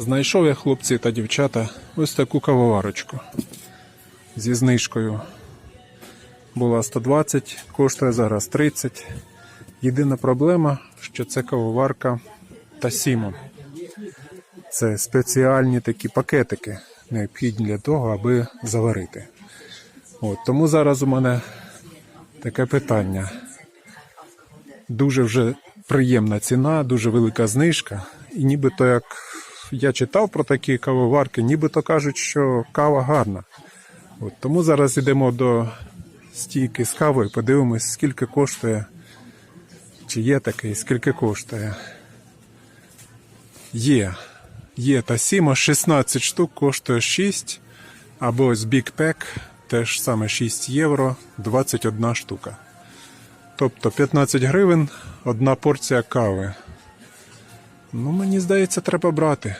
Знайшов я хлопці та дівчата ось таку кавоварочку зі знижкою. Була 120, коштує зараз 30. Єдина проблема, що це кавоварка Тасімо. Це спеціальні такі пакетики, необхідні для того, аби заварити. От, тому зараз у мене таке питання. Дуже вже приємна ціна, дуже велика знижка. І нібито як я читав про такі кавоварки, нібито кажуть, що кава гарна. От, тому зараз йдемо до стійки з кавою, подивимось, скільки коштує, чи є такий, скільки коштує. Є. Є та Сіма 16 штук, коштує 6. Або ось Big Pack, теж саме 6 євро, 21 штука. Тобто 15 гривень, одна порція кави. Ну, мені здається, треба брати.